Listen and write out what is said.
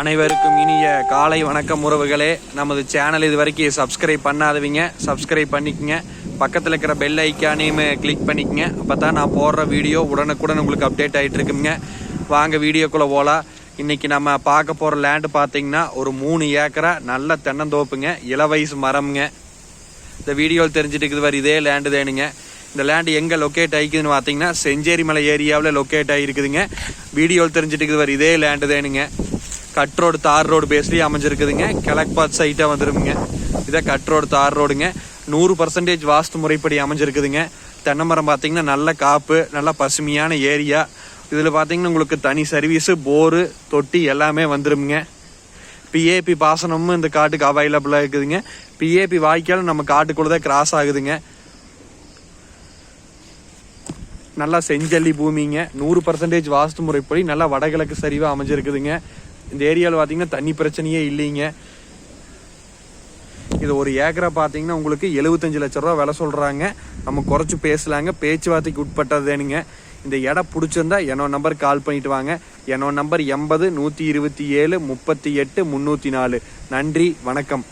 அனைவருக்கும் இனிய காலை வணக்கம் உறவுகளே. நமது சேனல் இது வரைக்கும் சப்ஸ்கிரைப் பண்ணாதவங்க சப்ஸ்கிரைப் பண்ணிக்கங்க. பக்கத்தில் இருக்கிற பெல் ஐக்கானையும் கிளிக் பண்ணிக்கங்க. அப்போ தான் நான் போடுற வீடியோ உடனுக்குடன் உங்களுக்கு அப்டேட் ஆகிட்டு இருக்குங்க. வாங்க வீடியோக்குள்ளே போகலாம் இன்றைக்கி நம்ம பார்க்க போகிற லேண்டு பார்த்தீங்கன்னா ஒரு மூணு ஏக்கரா நல்ல தென்னந்தோப்புங்க. இளவயசு மரம்ங்க. இந்த வீடியோவில் தெரிஞ்சுட்டு இருக்குது வர இதே லேண்டு தேனுங்க. இந்த லேண்டு எங்கே லொக்கேட் ஆகிக்குதுன்னு பார்த்தீங்கன்னா செஞ்சேரி மலை ஏரியாவில் லொக்கேட் ஆகிருக்குதுங்க. வீடியோவில் தெரிஞ்சுட்டு இருக்குது வர இதே லேண்டு தேனுங்க. கட் ரோடு தார் ரோடு பேஸ்லேயே அமைஞ்சிருக்குதுங்க. கிழக்கு சைட்டாக வந்துருமுங்க. இதே கட் ரோடு தார் ரோடுங்க. நூறு பர்சன்டேஜ் வாஸ்து முறைப்படி அமைஞ்சிருக்குதுங்க. தென்னை மரம் பார்த்தீங்கன்னா நல்ல காப்பு நல்ல பசுமையான ஏரியா. இதில் பார்த்தீங்கன்னா உங்களுக்கு தனி சர்வீஸு போரு தொட்டி எல்லாமே வந்துருமுங்க. பிஏபி பாசனமும் இந்த காட்டுக்கு அவைலபிளாக இருக்குதுங்க. பிஏபி வாய்க்கால் நம்ம காட்டுக்குள்ளே தான் கிராஸ் ஆகுதுங்க. நல்லா செஞ்சல்லி பூமிங்க. நூறு பர்சன்டேஜ் வாஸ்து முறைப்படி நல்லா வடகிழக்கு சரிவாக அமைஞ்சிருக்குதுங்க. இந்த ஏரியாவில் பார்த்தீங்கன்னா தண்ணி பிரச்சனையே இல்லைங்க. இது ஒரு ஏக்கரை பார்த்தீங்கன்னா உங்களுக்கு எழுபத்தஞ்சு லட்ச ரூபா விலை சொல்கிறாங்க நம்ம குறைச்சி பேசலாங்க. பேச்சுவார்த்தைக்கு உட்பட்டதுனுங்க இந்த இடம் பிடிச்சிருந்தா என்னோட நம்பர் கால் பண்ணிட்டு வாங்க. என்னோட நம்பர் எண்பது நூற்றி இருபத்தி ஏழு முப்பத்தி எட்டு முந்நூற்றி நாலு. நன்றி வணக்கம்.